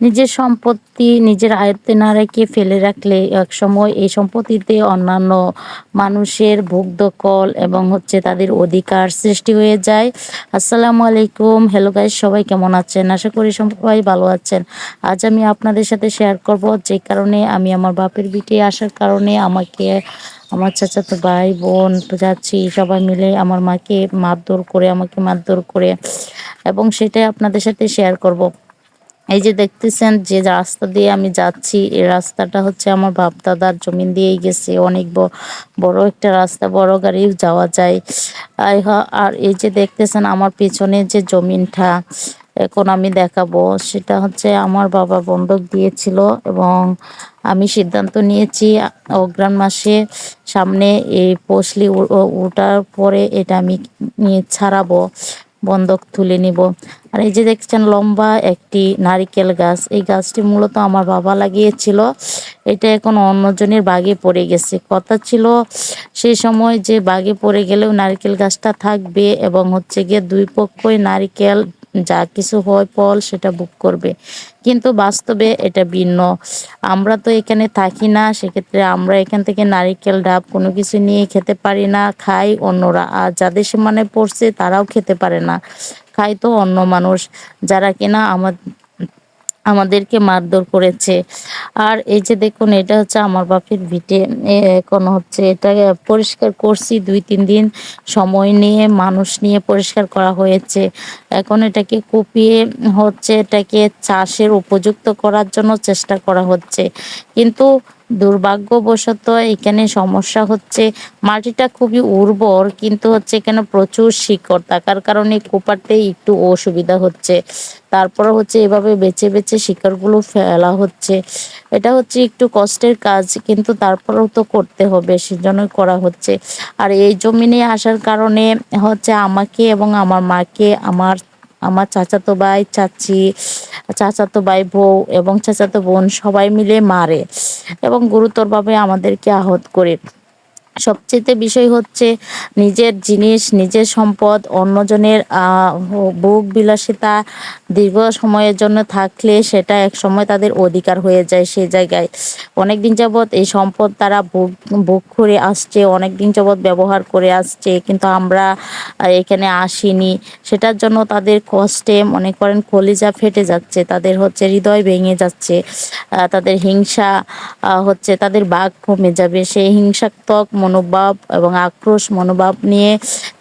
নিজের সম্পত্তি নিজের আয়ত্তে না রেখে ফেলে রাখলে একসময় এই সম্পত্তিতে অন্যান্য মানুষের ভোগ দখল এবং হচ্ছে তাদের অধিকার সৃষ্টি হয়ে যায়। আসসালামু আলাইকুম। হ্যালো গাইস সবাই কেমন আছেন? আশা করি সবাই ভালো আছেন। আজ আমি আপনাদের সাথে শেয়ার করব যে কারণে আমি আমার বাপের বিটে আসার কারণে আমাকে, আমার চাচাতো ভাই, বোন যাচ্ছি সবাই মিলে আমার মাকে মারধর করে, আমাকে মারধর করে এবং সেটাই আপনাদের সাথে শেয়ার করব। এই যে দেখতেছেন যে রাস্তা দিয়ে আমি যাচ্ছি, এই রাস্তাটা হচ্ছে আমার বাপ দাদার জমিন দিয়েই গেছে। অনেক বড় একটা রাস্তা, বড় গাড়ি যাওয়া যায়। আর এই যে দেখতেছেন আমার পিছনে যে জমিনটা, এখন আমি দেখাবো। সেটা হচ্ছে আমার বাবা বন্ধক দিয়েছিল এবং আমি সিদ্ধান্ত নিয়েছি অগ্রাণ মাসে সামনে এই পশলি ওঠার পরে এটা আমি নিয়ে ছাড়াবো। বন্ধক তুলে নিব। আর এই যে দেখছেন লম্বা একটি নারিকেল গাছ, এই গাছটি মূলত আমার বাবা লাগিয়েছিল। এটা এখন অন্যজনের বাগে পড়ে গেছে। কথা ছিল সেই সময় যে বাগে পড়ে গেলেও নারিকেল গাছটা থাকবে এবং হচ্ছে গিয়ে দুই পক্ষই নারিকেল যা কিছু হয় ফল সেটা বুক করবে। কিন্তু বাস্তবে এটা ভিন্ন। আমরা তো এখানে থাকি না, সেক্ষেত্রে আমরা এখান থেকে নারিকেল, ডাব কোনো কিছু নিয়ে খেতে পারি না, খাই অন্যরা। আর যাদের সীমানে পড়ছে তারাও খেতে পারে না। খাই তো অন্য মানুষ। যারা কিনা আমার আমাদেরকে মারধর করেছে। আর এই যে দেখুন, এটা হচ্ছে আমার বাপের ভিটে। এখন হচ্ছে এটা পরিষ্কার করছি, দুই, তিন দিন সময় নিয়ে, মানুষ নিয়ে পরিষ্কার করা হয়েছে। এখন এটাকে কুপিয়ে হচ্ছে এটাকে চাষের উপযুক্ত করার জন্য চেষ্টা করা হচ্ছে। কিন্তু দুর্ভাগ্যবশত এখানে সমস্যা হচ্ছে, মাটিটা খুবই উর্বর, কিন্তু হচ্ছে এখানে প্রচুর শিকড়, থাকার কারণে কোপাতে একটু অসুবিধা হচ্ছে। তারপরে হচ্ছে এভাবে বেছে বেছে শিকড়গুলো ফেলা হচ্ছে। এটা হচ্ছে একটু কষ্টের কাজ, কিন্তু তারপরেও তো করতে হবে, সেজন্যই করা হচ্ছে। আর এই জমিনে আসার কারণে হচ্ছে আমাকে এবং আমার মাকে, আমার আমার চাচাতো ভাই, চাচি, চাচাতো ভাই বউ এবং চাচাতো বোন সবাই মিলে মারে এবং গুরুতরভাবে আমাদেরকে আহত করে। সবচেয়ে বিষয় হচ্ছে নিজের জিনিস, নিজের সম্পদ, অন্যজনের ভোগ বিলাসিতা দীর্ঘ সময়ের জন্য থাকলে সেটা এক সময় তাদের অধিকার হয়ে যায় সেই জায়গায়। অনেক দিন যাবৎ এই সম্পদ তারা ভোগ ভোগ করে আসছে অনেক দিন যাবৎ ব্যবহার করে আসছে, কিন্তু আমরা এখানে আসিনি। সেটার জন্য তাদের কষ্টে মনে করেন কলিজা ফেটে যাচ্ছে, তাদের হচ্ছে হৃদয় ভেঙে যাচ্ছে তাদের হিংসা হচ্ছে তাদের বাঘ কমে যাবে। সেই হিংসাত্মক মনোভাব এবং আক্রোশ মনোভাব নিয়ে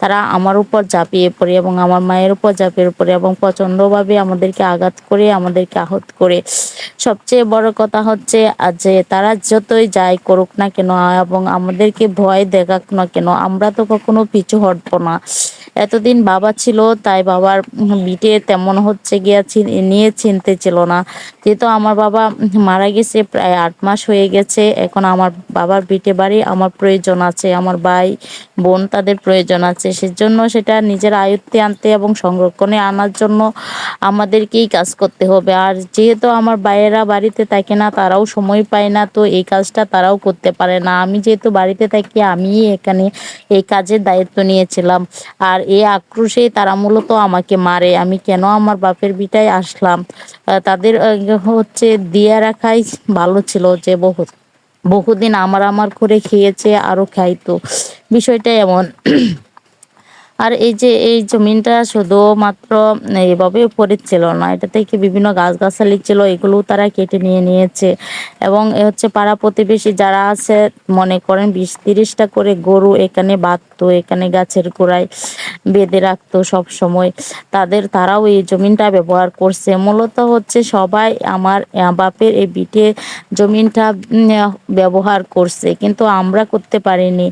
তারা আমার উপর ঝাঁপিয়ে পড়ে এবং আমার মায়ের উপর ঝাঁপিয়ে পড়ে এবং প্রচণ্ডভাবে আমাদেরকে আঘাত করে, আমাদেরকে আহত করে। সবচেয়ে বড় কথা হচ্ছে যে তারা যতই যায় করুক না কেন এবং আমাদেরকে ভয় দেখাক না কেন, আমরা তো কখনো পিছু হটবো না। এতদিন বাবা ছিল, তাই বাবার বিটে তেমন হচ্ছে গিয়া নিয়ে চিনতে ছিল না। যেহেতু আমার বাবা মারা গেছে প্রায় আট মাস হয়ে গেছে, এখন আমার বাবার বিটে বাড়ি আমার প্রয়োজন আছে, আমার ভাই, বোন তাদের প্রয়োজন আছে। সেজন্য সেটা নিজের আয়ত্তে আনতে এবং সংরক্ষণে আনার জন্য আমাদেরকেই কাজ করতে হবে। আর যেহেতু আমার ভাইয়েরা বাড়িতে থাকে না, তারাও সময় পায় না, তো এই কাজটা তারাও করতে পারে না। আমি যেহেতু বাড়িতে থাকি আমি এখানে এই কাজের দায়িত্ব নিয়েছিলাম। আর এই আক্রোশে তারা মূলত আমাকে মারে। আমি কেন আমার বাপের বিটায় আসলাম? তাদের হচ্ছে দিয়ে রাখাই ভালো ছিল যে বহুত বহুদিন আমার আমার করে খেয়েছে আরও খাইতো। বিষয়টা এমন। আর এই যে, এই জমিনটা শুধুমাত্র এভাবে ছিল না, এটা থেকে বিভিন্ন গাছগাছালি ছিল, এগুলোও তারা কেটে নিয়ে নিয়েছে। এবং হচ্ছে পাড়া প্রতিবেশী যারা আছে, মনে করেন বিশ তিরিশটা করে গরু এখানে বাঁধতো, এখানে গাছের গোড়ায়। বেঁধে রাখতো সব সময়। তাদের, তারাও এই জমিনটা ব্যবহার করছে। মূলত হচ্ছে সবাই আমার বাপের এই বিটে জমিনটা ব্যবহার করছে। কিন্তু আমরা করতে পারিনি।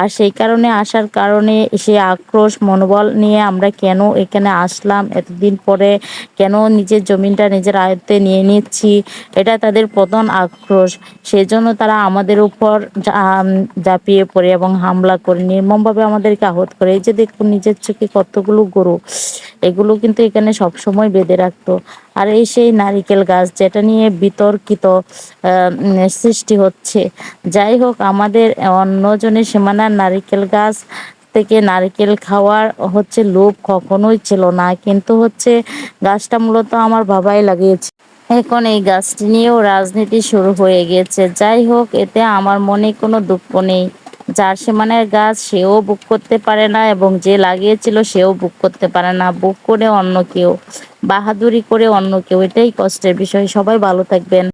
আর সেই কারণে, আসার কারণে সে আক্রোশ, মনোবল নিয়ে আমরা কেন এখানে আসলাম? এতদিন পরে কেন নিজের জমিনটা নিজের আয়ত্তে নিয়ে নিচ্ছি? এটা তাদের প্রধান আক্রোশ। সেজন্য তারা আমাদের উপর ঝাঁপিয়ে পড়ে এবং হামলা করে, নির্মমভাবে আমাদেরকে আহত করে। এই যে দেখুন, নিজের চোখে কতগুলো গরু। এগুলো কিন্তু এখানে সবসময় বেঁধে রাখতো। আর এই সেই নারিকেল গাছ যেটা নিয়ে বিতর্কিত সৃষ্টি হচ্ছে। যাই হোক, আমাদের অন্যজনের সীমানার নারিকেল গাছ থেকে নারকেল খাওয়ার হচ্ছে লোভ কখনোই ছিল না। কিন্তু হচ্ছে গাছটা মূলত আমার বাবাই লাগিয়েছে। এখন এই গাছটি নিয়েও রাজনীতি শুরু হয়ে গেছে। যাই হোক, এতে আমার মনে কোনো দুঃখ নেই। যার সীমানের গাছ সেও বুক করতে পারে না এবং যে লাগিয়েছিল সেও বুক করতে পারে না। বুক করে অন্য কেউ, বাহাদুরি করে অন্য কেউ, এটাই কষ্টের বিষয়। সবাই ভালো থাকবেন।